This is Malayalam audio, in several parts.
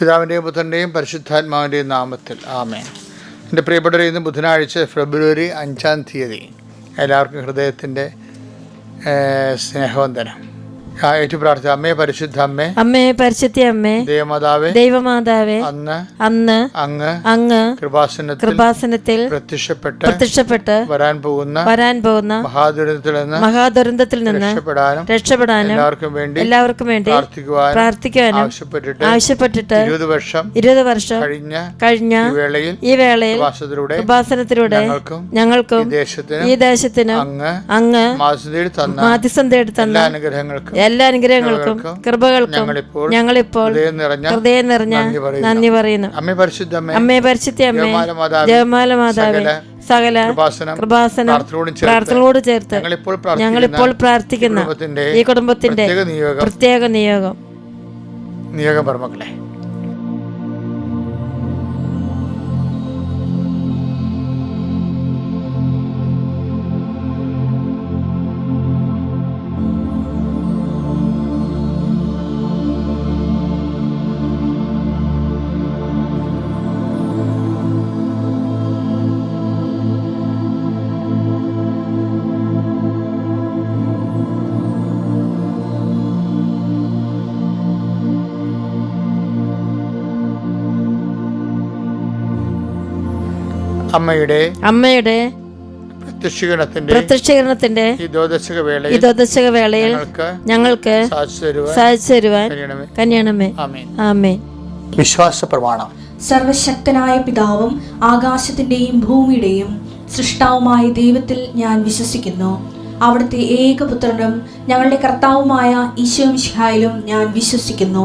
പിതാവിന്റെയും പുത്രന്റെയും പരിശുദ്ധാത്മാവിന്റെയും നാമത്തിൽ. ആമേ എന്റെ പ്രിയപ്പെട്ടവരെ ഇന്ന് ബുധനാഴ്ച ഫെബ്രുവരി അഞ്ചാം തീയതി. എല്ലാവർക്കും ഹൃദയത്തിന്റെ സ്നേഹവന്ദനം. ഏറ്റു പ്രാർത്ഥന അമ്മേ പരിശുദ്ധ അമ്മേ അമ്മേ പരിശുദ്ധ അമ്മേ. ദൈവമാതാവേ. ദൈവമാതാവേ. അന്ന്. അന്ന്. അങ്ങ്. അങ്ങ്. കൃപാസനത്തിൽ കൃപാസനത്തിൽ പ്രത്യക്ഷപ്പെട്ട് പ്രത്യക്ഷപ്പെട്ട് വരാൻ പോകുന്ന വരാൻ പോകുന്ന മഹാദുരന്തത്തിൽ നിന്ന് മഹാദുരന്തത്തിൽ നിന്ന് രക്ഷപ്പെടാനും രക്ഷപ്പെടാനും എല്ലാവർക്കും വേണ്ടി എല്ലാവർക്കും വേണ്ടി പ്രാർത്ഥിക്കുവാനും പ്രാർത്ഥിക്കാനും ആവശ്യപ്പെട്ടിട്ട് ആവശ്യപ്പെട്ടിട്ട് ഇരുപത് വർഷം ഇരുപത് വർഷം കഴിഞ്ഞ കഴിഞ്ഞ വേളയിൽ ഈ വേളയിൽ ഉപാസനത്തിലൂടെ കൃപാസനത്തിലൂടെ ഞങ്ങൾക്കും ഈ ദേശത്തിന് അങ്ങ് അങ്ങ് മാധ്യസ്ഥ തന്ന മാധ്യസന്ധയുടെ തന്ന എല്ലാ അനുഗ്രഹങ്ങൾക്കും എല്ലാ അനുഗ്രഹങ്ങൾക്കും കൃപകൾക്കും ഞങ്ങളിപ്പോൾ ഹൃദയം നിറഞ്ഞ നന്ദി പറയുന്നു. അമ്മേ പരിശുദ്ധ അമ്മേ ജപമാല മാതാവേ, സകല കൃപാസനം പ്രാർത്ഥനയോട് ചേർത്ത് ഞങ്ങളിപ്പോൾ പ്രാർത്ഥിക്കുന്ന ഈ കുടുംബത്തിന്റെ പ്രത്യേക നിയോഗം. പ്രത്യേക നിയോഗം. നിയോഗം പറമക്കളെ അമ്മയുടെ അമ്മയുടെ പ്രത്യക്ഷീകരണത്തിന്റെ പ്രത്യക്ഷീകരണത്തിന്റെ ഈ ദ്വാദശക വേളയിൽ ഞങ്ങൾക്ക് സാധിച്ചു തരുവാൻ കന്യാണമേ. ആമേൻ. ആമേ വിശ്വാസ പ്രമാണം സർവശക്തനായ പിതാവും ആകാശത്തിന്റെയും ഭൂമിയുടെയും സൃഷ്ടാവുമായ ദൈവത്തിൽ ഞാൻ വിശ്വസിക്കുന്നു. അവിടുത്തെ ഏകപുത്രനും ഞങ്ങളുടെ കർത്താവുമായ ഈശോമിഷിഹായിലും ഞാൻ വിശ്വസിക്കുന്നു.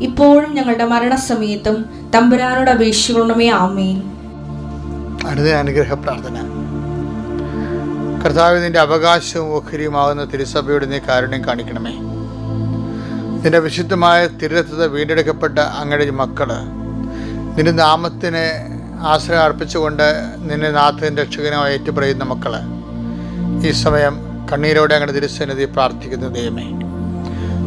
ഇപ്പോഴും ഞങ്ങളുടെ മരണസമയത്തും തമ്പുരാനോട് അപേക്ഷിക്കണമേ ആമേൻ. അടുത്ത അനുഗ്രഹ പ്രാർത്ഥന കർത്താവ് നിന്റെ അവകാശവും ഓഹരിയുമാകുന്ന തിരുസഭയുടെ നീ കാരുണ്യം കാണിക്കണമേ. നിന്റെ വിശുദ്ധമായ തിരുരത്വത വീണ്ടെടുക്കപ്പെട്ട അങ്ങയുടെ മക്കൾ നിന്റെ നാമത്തിന് ആശ്രയം അർപ്പിച്ചുകൊണ്ട് നിന്നെ നാഥൻ രക്ഷകനുമായി ഏറ്റുപറയുന്ന മക്കൾ ഈ സമയം കണ്ണീരോടെ അങ്ങയുടെ തിരുസന്നിധി പ്രാർത്ഥിക്കുന്ന ദൈവമേ.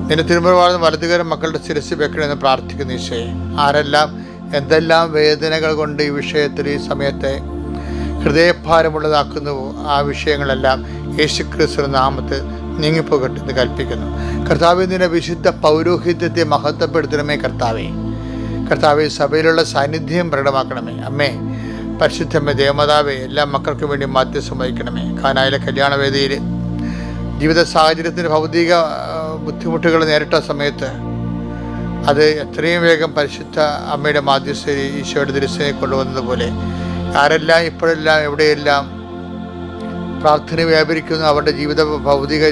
നിന്റെ തിരുമുറവാഴ്ന്ന വലതുകരം മക്കളുടെ ശിരസ് വെക്കണമെന്ന് പ്രാർത്ഥിക്കുന്ന ഈശോയെ. ആരെല്ലാം എന്തെല്ലാം വേദനകൾ കൊണ്ട് ഈ വിഷയത്തിൽ ഈ സമയത്തെ ഹൃദയഭാരമുള്ളതാക്കുന്നുവോ ആ വിഷയങ്ങളെല്ലാം യേശു ക്രിസ്തു നാമത്തിൽ നീങ്ങിപ്പോകട്ടെ എന്ന് കൽപ്പിക്കുന്നു. കർത്താവ് നിന്റെ വിശുദ്ധ പൗരോഹിത്യത്തെ മഹത്വപ്പെടുത്തണമേ കർത്താവെ. കർത്താവെ സഭയിലുള്ള സാന്നിധ്യം പ്രകടമാക്കണമേ. അമ്മേ പരിശുദ്ധമ്മ ദേവമാതാവെ എല്ലാ മക്കൾക്കും വേണ്ടി മാധ്യസ്ഥം വഹിക്കണമേ. കാനായിലെ കല്യാണവേദിയിൽ ജീവിത സാഹചര്യത്തിന്റെ ഭൗതിക ബുദ്ധിമുട്ടുകൾ നേരിട്ട സമയത്ത് അത് എത്രയും വേഗം പരിശുദ്ധ അമ്മയുടെ മാധ്യസ്ഥ ഈശോയുടെ ദൃശ്യനെ കൊണ്ടുവന്നതുപോലെ ആരെല്ലാം ഇപ്പോഴെല്ലാം എവിടെയെല്ലാം പ്രാർത്ഥന വ്യാപരിക്കുന്ന അവരുടെ ജീവിത ഭൗതിക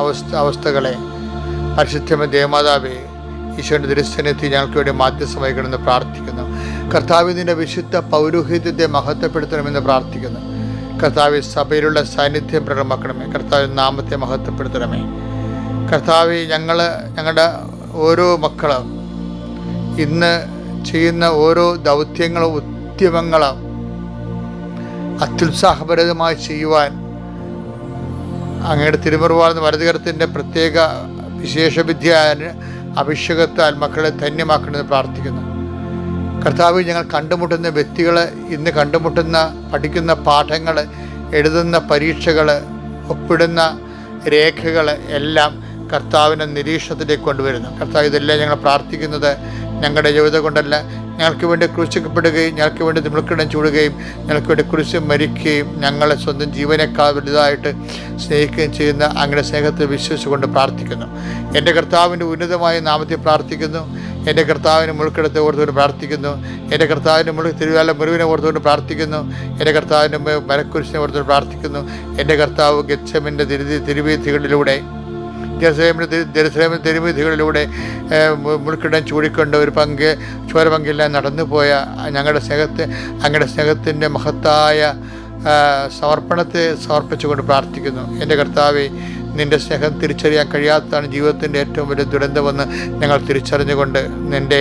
അവസ്ഥ അവസ്ഥകളെ പരിശുദ്ധമ ദേവമാതാവെ ഈശോയുടെ ദൃശ്യനെത്തി ഞങ്ങൾക്ക് വേണ്ടി മാധ്യസ്ഥം പ്രാർത്ഥിക്കുന്നു. കർത്താവിന്റെ വിശുദ്ധ പൗരോഹിത്യത്തെ മഹത്വപ്പെടുത്തണമെന്ന് പ്രാർത്ഥിക്കുന്നു. കർത്താവ് സഭയിലുള്ള സാന്നിധ്യം പ്രകടമാക്കണമേ. കർത്താവ് നാമത്തെ മഹത്വപ്പെടുത്തണമേ. കർത്താവ് ഞങ്ങൾ ഞങ്ങളുടെ ഓരോ മക്കളും ഇന്ന് ചെയ്യുന്ന ഓരോ ദൗത്യങ്ങളും ഉദ്യമങ്ങളും അത്യുത്സാഹപരിതമായി ചെയ്യുവാൻ അങ്ങയുടെ തിരുമുറവാർന്ന വലതുകരത്തിന്റെ പ്രത്യേക വിശേഷ വിദ്യ അഭിഷേകത്താൽ മക്കളെ ധന്യമാക്കണമെന്ന് പ്രാർത്ഥിക്കുന്നു. കർത്താവ് ഞങ്ങൾ കണ്ടുമുട്ടുന്ന വ്യക്തികൾ ഇന്ന് കണ്ടുമുട്ടുന്ന പഠിക്കുന്ന പാഠങ്ങൾ എഴുതുന്ന പരീക്ഷകൾ ഒപ്പിടുന്ന രേഖകൾ എല്ലാം കർത്താവിനെ നിരീക്ഷണത്തിലേക്ക് കൊണ്ടുവരുന്നു. കർത്താവ് ഇതെല്ലാം ഞങ്ങൾ പ്രാർത്ഥിക്കുന്നത് ഞങ്ങളുടെ ജീവിതം കൊണ്ടല്ല. ഞങ്ങൾക്ക് വേണ്ടി ക്രൂശിക്കപ്പെടുകയും ഞങ്ങൾക്ക് വേണ്ടി തിമിർക്കിടം ചൂടുകയും ഞങ്ങൾക്ക് വേണ്ടി കുരിശ് മരിക്കുകയും ഞങ്ങളെ സ്വന്തം ജീവനേക്കാൾ വലുതായിട്ട് സ്നേഹിക്കുകയും ചെയ്യുന്ന അങ്ങനെ സ്നേഹത്തെ വിശ്വസിച്ചുകൊണ്ട് പ്രാർത്ഥിക്കുന്നു. എന്റെ കർത്താവിന്റെ ഉന്നതമായ നാമത്തെ പ്രാർത്ഥിക്കുന്നു. എന്റെ കർത്താവിന് മുഴുക്കെടുത്ത് ഓർത്തുകൊണ്ട് പ്രാർത്ഥിക്കുന്നു. എന്റെ കർത്താവിന്റെ മുഴു തിരുവാല മുറിവിനെ ഓർത്തുകൊണ്ട് പ്രാർത്ഥിക്കുന്നു. എന്റെ കർത്താവിന്റെ മരക്കുരിശിനെ ഓർത്തുകൊണ്ട് പ്രാർത്ഥിക്കുന്നു. എന്റെ കർത്താവ് ഗച്ഛമിന്റെ തിരുതി തിരുവീഥികളിലൂടെ ജെറുസലേമിന്റെ ജെറുസലേമിന് ജെറുസലേമിന്റെ മുൾക്കിടം ചൂടിക്കൊണ്ട് ഒരു പങ്ക് ചോരപങ്കില്ലാൻ നടന്നു പോയ ഞങ്ങളുടെ സ്നേഹത്തെ അങ്ങയുടെ സ്നേഹത്തിന്റെ മഹത്തായ സമർപ്പണത്തെ സമർപ്പിച്ചുകൊണ്ട് പ്രാർത്ഥിക്കുന്നു. എന്റെ കർത്താവെ നിന്റെ സ്നേഹം തിരിച്ചറിയാൻ കഴിയാത്തതാണ് ജീവിതത്തിന്റെ ഏറ്റവും വലിയ ദുരന്തമെന്ന് ഞങ്ങൾ തിരിച്ചറിഞ്ഞുകൊണ്ട് നിന്റെ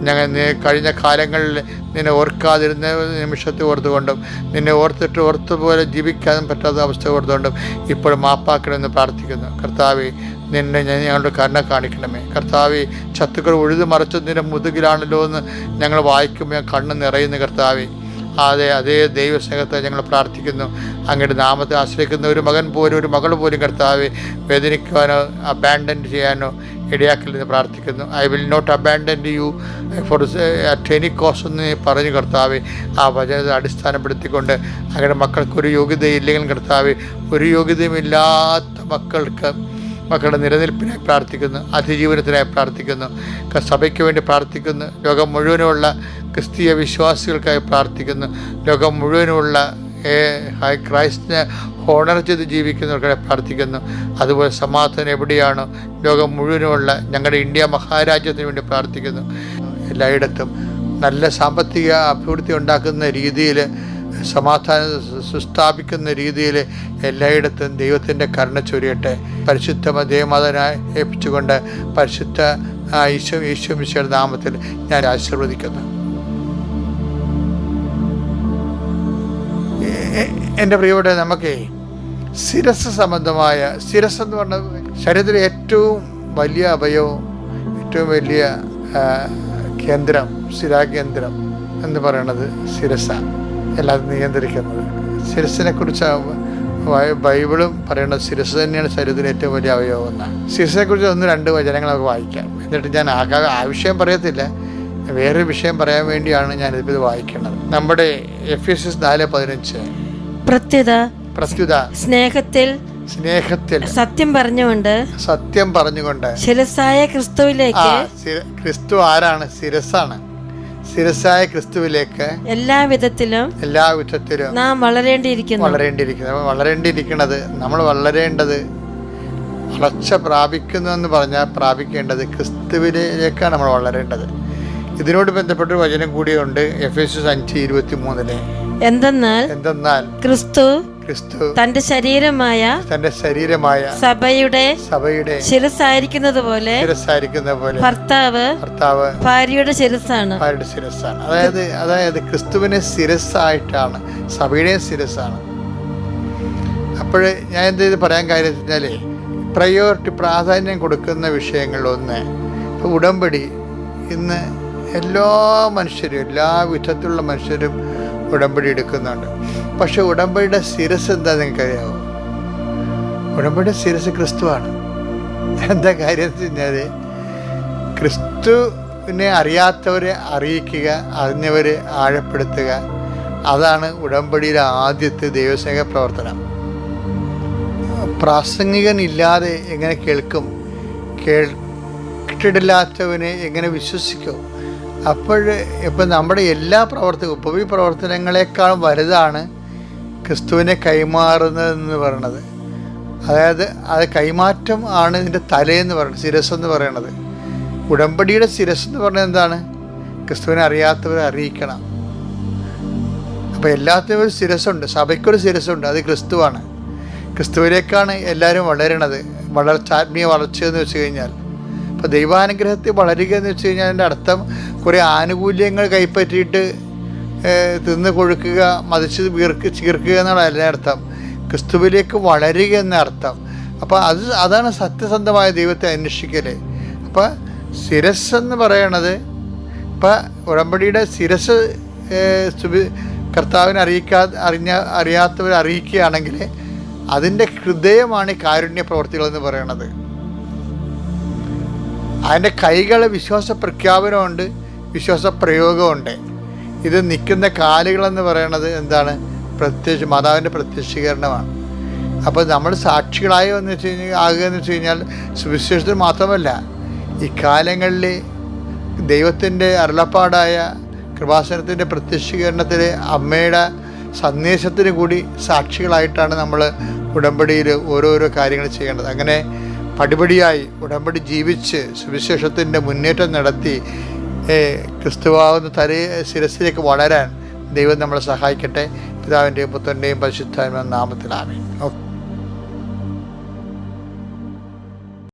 ഞങ്ങൾ കഴിഞ്ഞ കാലങ്ങളിൽ നിന്നെ ഓർക്കാതിരുന്ന നിമിഷത്തെ ഓർത്തുകൊണ്ടും നിന്നെ ഓർത്തിട്ട് ഓർത്തുപോലെ ജീവിക്കാനും പറ്റാത്ത അവസ്ഥ ഓർത്തുകൊണ്ടും ഇപ്പോൾ മാപ്പാക്കണമെന്ന് പ്രാർത്ഥിക്കുന്നു. കർത്താവെ നിന്നെ ഞാൻ ഞങ്ങളുടെ കരുണ കാണിക്കണമേ. കർത്താവെ ശത്രുക്കൾ ഉഴുതു മറച്ചതിന്റെ മുതുകിലാണല്ലോ എന്ന് ഞങ്ങൾ വായിക്കുമ്പോൾ കണ്ണ് നിറയുന്ന കർത്താവെ. അതെ അതേ ദൈവസ്നേഹത്തെ ഞങ്ങൾ പ്രാർത്ഥിക്കുന്നു. അങ്ങയുടെ നാമത്തെ ആശ്രയിക്കുന്ന ഒരു മകൻ പോലും ഒരു മകൾ പോലും കർത്താവെ വേദനിക്കുവാനോ അബാൻഡൻ ചെയ്യാനോ ഇടയാക്കില്ലെന്ന് പ്രാർത്ഥിക്കുന്നു. I will not abandon you for at any cost എന്ന് പറഞ്ഞു കർത്താവ് ആ വചനത്തെ അടിസ്ഥാനപ്പെടുത്തിക്കൊണ്ട് അങ്ങനെ മക്കൾക്ക് ഒരു യോഗ്യതയില്ലെങ്കിലും കർത്താവ് ഒരു യോഗ്യതയുമില്ലാത്ത മക്കൾക്ക് മക്കളുടെ നിലനിൽപ്പിനായി പ്രാർത്ഥിക്കുന്നു അതിജീവനത്തിനായി പ്രാർത്ഥിക്കുന്നു സഭയ്ക്ക് വേണ്ടി പ്രാർത്ഥിക്കുന്നു ലോകം മുഴുവനുമുള്ള ക്രിസ്തീയ വിശ്വാസികൾക്കായി പ്രാർത്ഥിക്കുന്നു ലോകം മുഴുവനുമുള്ള ക്രൈസ്റ്റിനെ ഹോണർ ചെയ്ത് ജീവിക്കുന്നവർക്കായി പ്രാർത്ഥിക്കുന്നു. അതുപോലെ സമാധാനം എവിടെയാണ്? ലോകം മുഴുവനുമുള്ള ഞങ്ങളുടെ ഇന്ത്യ മഹാരാജ്യത്തിന് വേണ്ടി പ്രാർത്ഥിക്കുന്നു. എല്ലായിടത്തും നല്ല സാമ്പത്തിക അഭിവൃദ്ധി ഉണ്ടാക്കുന്ന രീതിയിൽ സമാധാനം സുസ്ഥാപിക്കുന്ന രീതിയിൽ എല്ലായിടത്തും ദൈവത്തിന്റെ കരുണ ചൊരിയട്ടെ. പരിശുദ്ധ ദേവമാതനായി ഏൽപ്പിച്ചുകൊണ്ട് പരിശുദ്ധ ഈശോ ഈശോ മിശയുടെ നാമത്തിൽ ഞാൻ ആശീർവദിക്കുന്നു. എന്റെ പ്രിയപ്പെട്ട നമുക്ക് ശിരസ് സംബന്ധമായ ശിരസ് എന്ന് പറഞ്ഞ ശരീരത്തിലെ ഏറ്റവും വലിയ അവയവം ഏറ്റവും വലിയ കേന്ദ്രം ശിരാകേന്ദ്രം എന്ന് പറയുന്നത് ശിരസ എല്ലാം നിയന്ത്രിക്കുന്നത്. ശിരസിനെ കുറിച്ച് ബൈബിളും പറയുന്നത് ശിരസ് തന്നെയാണ് ശരീരത്തിലെ ഏറ്റവും വലിയ അവയവം എന്നാണ്. ശിരസിനെ കുറിച്ച് ഒന്ന് രണ്ട് വചനങ്ങളൊക്കെ വായിക്കാം. എന്നിട്ട് ഞാൻ ആകാ ആവശ്യം പറയത്തില്ല. വേറൊരു വിഷയം പറയാൻ വേണ്ടിയാണ് ഞാൻ ഇത് വായിക്കുന്നത്. നമ്മുടെ എഫ് എസ് എസ് നാല് പതിനഞ്ച്. പ്രത്യുത പ്രസ്തുത സ്നേഹത്തിൽ സ്നേഹത്തിൽ. സത്യം പറഞ്ഞുകൊണ്ട് സത്യം പറഞ്ഞുകൊണ്ട്. ശിരസായ ക്രിസ്തുവിലേക്ക് ക്രിസ്തു ആരാണ്? ശിരസാണ് ശിരസായ ക്രിസ്തുവിലേക്ക് എല്ലാ വിധത്തിലും എല്ലാ വിധത്തിലും നാം വളരേണ്ടിയിരിക്കുന്നു. വളരേണ്ടിയിരിക്കുന്നു. വളരേണ്ടിയിരിക്കുന്നത് നമ്മൾ വളരേണ്ടത് വളർച്ച പ്രാപിക്കുന്നു എന്ന് പറഞ്ഞാൽ പ്രാപിക്കേണ്ടത് ക്രിസ്തുവിലേക്കാണ് നമ്മൾ വളരേണ്ടത്. ഇതിനോട് ബന്ധപ്പെട്ട വചനം കൂടിയുണ്ട് എഫ് എസ് എസ് അഞ്ച് ഇരുപത്തി മൂന്നിൽ എന്തെന്നാൽ എന്തെന്നാൽ ക്രിസ്തു ക്രിസ്തു തന്റെ ശരീരമായ തന്റെ ശരീരമായ സഭയുടെ സഭയുടെ ശിരസായിരിക്കുന്നത് പോലെ ശിരസായിരിക്കുന്ന പോലെ ഭർത്താവ് ഭർത്താവ് ഭാര്യയുടെ ശിരസാണ് ഭാര്യയുടെ ശിരസാണ് അതായത് അതായത് ക്രിസ്തുവിനെ ശിരസായിട്ടാണ് സഭയുടെ ശിരസാണ് അപ്പോൾ ഞാൻ എന്ത് ചെയ്ത് പറയാൻ കാര്യം വെച്ചാൽ പ്രയോറിറ്റി പ്രാധാന്യം കൊടുക്കുന്ന വിഷയങ്ങളിലൊന്ന് ഇപ്പോൾ ഉടമ്പടി ഇന്ന് എല്ലാ മനുഷ്യരും എല്ലാ വിധത്തിലുള്ള മനുഷ്യരും ഉടമ്പടി എടുക്കുന്നുണ്ട്. പക്ഷെ ഉടമ്പടിയുടെ ശിരസ് എന്താ നിങ്ങൾക്കറിയാമോ ഉടമ്പടിയുടെ ശിരസ് ക്രിസ്തുവാണ്. എന്താ കാര്യം എന്ന് വെച്ച് കഴിഞ്ഞാൽ ക്രിസ്തുവിനെ അറിയാത്തവരെ അറിയിക്കുക അറിഞ്ഞവരെ ആഴപ്പെടുത്തുക അതാണ് ഉടമ്പടിയിലെ ആദ്യത്തെ ദൈവസേഖ പ്രവർത്തനം. പ്രാസംഗികനില്ലാതെ എങ്ങനെ കേൾക്കും? കേട്ടിട്ടില്ലാത്തവനെ എങ്ങനെ വിശ്വസിക്കും? അപ്പോൾ ഇപ്പം നമ്മുടെ എല്ലാ പ്രവർത്തനവും ഉപവി പ്രവർത്തനങ്ങളെക്കാളും വലുതാണ് ക്രിസ്തുവിനെ കൈമാറുന്നതെന്ന് പറയണത്. അതായത് അത് കൈമാറ്റം ആണ് ഇതിന്റെ തലയെന്ന് പറയുന്നത് ശിരസ് എന്ന് പറയണത്. ഉടമ്പടിയുടെ ശിരസ് എന്ന് പറഞ്ഞത് എന്താണ്? ക്രിസ്തുവിനെ അറിയാത്തവരെ അറിയിക്കണം. അപ്പോൾ എല്ലാത്തിനും ഒരു ശിരസുണ്ട് സഭയ്ക്കൊരു ശിരസുണ്ട് അത് ക്രിസ്തുവാണ്. ക്രിസ്തുവിലേക്കാണ് എല്ലാവരും വളരണത് വളർച്ച ആത്മീയ വളർച്ച എന്ന് വെച്ച് കഴിഞ്ഞാൽ. ഇപ്പോൾ ദൈവാനുഗ്രഹത്തിൽ വളരുക എന്ന് വെച്ച് കഴിഞ്ഞാൽ അതിന്റെ അർത്ഥം കുറേ ആനുകൂല്യങ്ങൾ കൈപ്പറ്റിയിട്ട് തിന്ന് കൊഴുക്കുക മതിച്ച് വീർക്ക് ചീർക്കുക എന്നുള്ള അർത്ഥം. ക്രിസ്തുവിലേക്ക് വളരുക എന്ന അർത്ഥം. അപ്പോൾ അത് അതാണ് സത്യസന്ധമായ ദൈവത്തെ അന്വേഷിക്കൽ അപ്പോൾ ശിരസ് എന്ന് പറയണത് ഇപ്പം ഉടമ്പടിയുടെ ശിരസ് കർത്താവിനെ അറിയിക്കാ അറിഞ്ഞ അറിയാത്തവരെ അറിയിക്കുകയാണെങ്കിൽ അതിന്റെ ഹൃദയമാണ് കാരുണ്യ പ്രവർത്തികൾ എന്ന് പറയണത്. അതിന്റെ കൈകൾ വിശ്വാസ പ്രഖ്യാപനമുണ്ട് വിശ്വാസ പ്രയോഗമുണ്ട് ഇത് നിൽക്കുന്ന കാലുകളെന്ന് പറയണത് എന്താണ്? പ്രത്യക്ഷ മാതാവിന്റെ പ്രത്യക്ഷീകരണമാണ്. അപ്പോൾ നമ്മൾ സാക്ഷികളായി എന്ന് വെച്ച് കഴിഞ്ഞാൽ ആകുക എന്ന് വെച്ച് കഴിഞ്ഞാൽ സുവിശേഷത്തിൽ മാത്രമല്ല ഇക്കാലങ്ങളിൽ ദൈവത്തിന്റെ അരുളപ്പാടായ കൃപാസനത്തിന്റെ പ്രത്യക്ഷീകരണത്തിൽ അമ്മയുടെ സന്ദേശത്തിന് കൂടി സാക്ഷികളായിട്ടാണ് നമ്മൾ ഉടമ്പടിയിൽ ഓരോരോ കാര്യങ്ങൾ ചെയ്യേണ്ടത്. അങ്ങനെ പടിപടിയായി ഉടമ്പടി ജീവിച്ച് സുവിശേഷത്തിന്റെ മുന്നേറ്റം നടത്തി ക്രിസ്തുവാകുന്ന തലേ ശിരസിലേക്ക് വളരാൻ ദൈവം നമ്മളെ സഹായിക്കട്ടെ. പിതാവിന്റെയും പുത്രന്റെയും പരിശുദ്ധാത്മ നാമത്തിലാമേ ഓക്കെ.